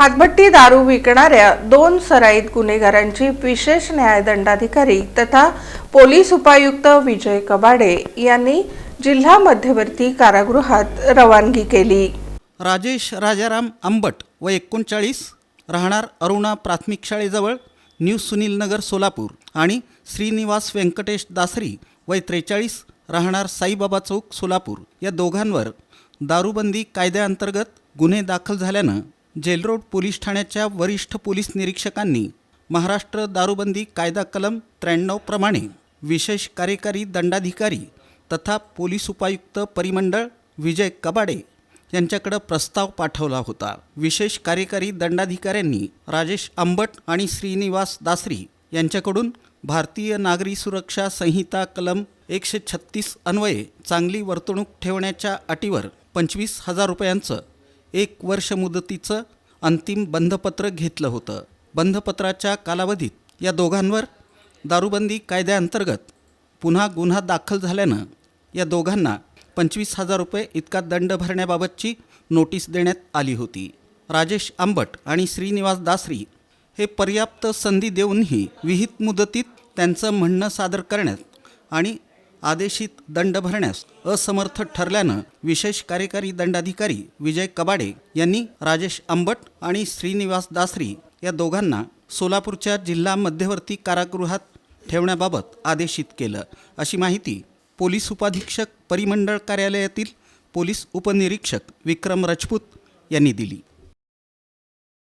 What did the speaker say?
हातभट्टी दारू विकणाऱ्या दोन सराईत गुन्हेगारांची विशेष न्यायदंडाधिकारी तथा पोलीस उपायुक्त विजय कबाडे यांनी जिल्हा मध्यवर्ती कारागृहात रवानगी केली. राजेश राजाराम आंबट व एकोणचाळीस राहणार अरुणा प्राथमिक शाळेजवळ न्यू सुनील नगर सोलापूर आणि श्रीनिवास व्यंकटेश दासरी वय त्रेचाळीस राहणार साईबाबा चौक सोलापूर या दोघांवर दारूबंदी कायद्याअंतर्गत गुन्हे दाखल झाल्यानं जेलरोड पोलीस ठाण्याच्या वरिष्ठ पोलीस निरीक्षकांनी महाराष्ट्र दारूबंदी कायदा कलम त्र्याण्णव प्रमाणे विशेष कार्यकारी दंडाधिकारी तथा पोलीस उपायुक्त परिमंडळ विजय कबाडे यांच्याकडे प्रस्ताव पाठवला होता. विशेष कार्यकारी दंडाधिकाऱ्यांनी राजेश आंबट आणि श्रीनिवास दासरी यांच्याकडून भारतीय नागरी सुरक्षा संहिता कलम एकशे छत्तीस अन्वये चांगली वर्तणूक ठेवण्याच्या अटीवर पंचवीस हजार रुपयांचं एक वर्ष मुदतीचं अंतिम बंधपत्र घेतलं होतं. बंधपत्राच्या कालावधीत या दोघांवर दारूबंदी कायद्याअंतर्गत पुन्हा गुन्हा दाखल झाल्यानं या दोघांना पंचवीस हजार रुपये इतका दंड भरण्याबाबतची नोटीस देण्यात आली होती. राजेश आंबट आणि श्रीनिवास दासरी हे पर्याप्त संधी देऊनही विहित मुदतीत त्यांचं म्हणणं सादर करण्यात आणि आदेशित दंड भरण्यास असमर्थ ठरल्यानं विशेष कार्यकारी दंडाधिकारी विजय कबाडे यांनी राजेश आंबट आणि श्रीनिवास दासरी या दोघांना सोलापूरच्या जिल्हा मध्यवर्ती कारागृहात ठेवण्याबाबत आदेशित केलं. अशी माहिती पोलीस उपाधीक्षक परिमंडळ कार्यालयातील पोलीस उपनिरीक्षक विक्रम राजपूत यांनी दिली.